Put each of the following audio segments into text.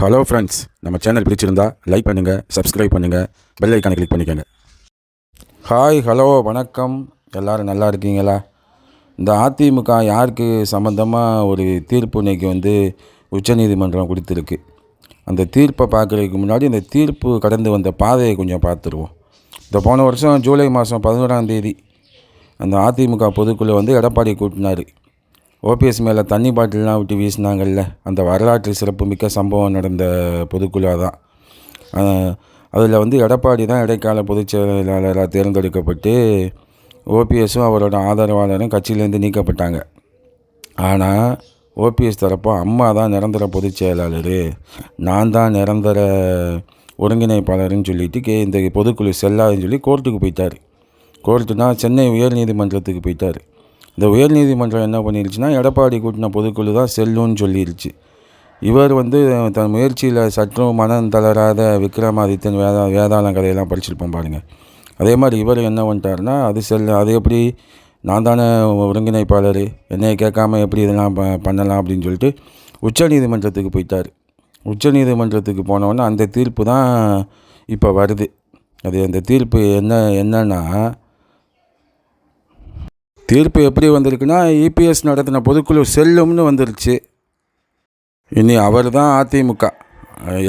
Hello friends நம்ம channel பிடிச்சிருந்தா like பண்ணுங்கள் சப்ஸ்கிரைப் பண்ணுங்கள் பெல் ஐக்கானை கிளிக் பண்ணிக்கோங்க. ஹாய் ஹலோ வணக்கம். எல்லோரும் நல்லா இருக்கீங்களா? இந்த அதிமுக யாருக்கு சம்மந்தமாக ஒரு தீர்ப்பு இன்னைக்கு வந்து உச்சநீதிமன்றம் கொடுத்துருக்கு. அந்த தீர்ப்பை பார்க்குறதுக்கு முன்னாடி இந்த தீர்ப்பு கடந்து வந்த பாதையை கொஞ்சம் பார்த்துருவோம். இந்த போன வருஷம் ஜூலை மாதம் பதினோராம் தேதி அந்த அதிமுக பொதுக்குழு வந்து எடப்பாடி கூட்டினார். ஓபிஎஸ் மேலே தண்ணி பாட்டிலெலாம் விட்டு வீசினாங்கல்ல அந்த வரலாற்று சிறப்புமிக்க சம்பவம் நடந்த பொதுக்குழு தான் அதில் வந்து எடப்பாடி தான் இடைக்கால பொதுச் செயலாளராக தேர்ந்தெடுக்கப்பட்டு ஓபிஎஸும் அவரோட ஆதரவாளரும் கட்சியிலேருந்து நீக்கப்பட்டாங்க. ஆனால் ஓபிஎஸ் தரப்போ அம்மா தான் நிரந்தர பொதுச் செயலாளர். நான் தான் நிரந்தர ஒருங்கிணைப்பாளர்னு சொல்லிட்டு கே இந்த பொதுக்குழு செல்லாதுன்னு சொல்லி கோர்ட்டுக்கு போயிட்டார். கோர்ட்டுனா சென்னை உயர்நீதிமன்றத்துக்கு போயிட்டார். இந்த உயர்நீதிமன்றம் என்ன பண்ணிருச்சுன்னா எடப்பாடி கூட்டின பொதுக்குழு தான் செல்லுன்னு சொல்லிருச்சு. இவர் வந்து தன் முயற்சியில் சற்றும் மனம் தளராத விக்ரமாதித்தன் வேதா வேதாளம் கதையெல்லாம் படிச்சிருப்போம் பாருங்கள் அதே மாதிரி இவர் என்ன பண்ணிட்டாருன்னா அது செல் அது எப்படி நான் தானே ஒருங்கிணைப்பாளர் என்னையை கேட்காம எப்படி இதெல்லாம் ப பண்ணலாம் அப்படின்னு சொல்லிட்டு உச்சநீதிமன்றத்துக்கு போயிட்டார். உச்சநீதிமன்றத்துக்கு போனவொன்னே அந்த தீர்ப்பு தான் இப்போ வருது. அது அந்த தீர்ப்பு என்ன என்னன்னா தீர்ப்பு எப்படி வந்திருக்குன்னா இபிஎஸ் நடத்தின பொதுக்குழு செல்லும்னு வந்துருச்சு. இனி அவர் தான் அதிமுக.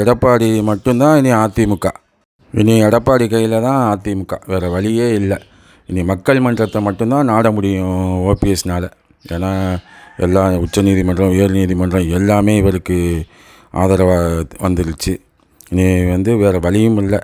எடப்பாடி மட்டும்தான் இனி அதிமுக. இனி எடப்பாடி கையில் தான் அதிமுக. வேறு வழியே இல்லை. இனி மக்கள் மன்றத்தை மட்டும்தான் நாட முடியும் ஓபிஎஸ்னால் ஏன்னா எல்லா உச்சநீதிமன்றம் உயர்நீதிமன்றம் எல்லாமே இவருக்கு ஆதரவாக வந்துருச்சு. இனி வந்து வேறு வழியும் இல்லை.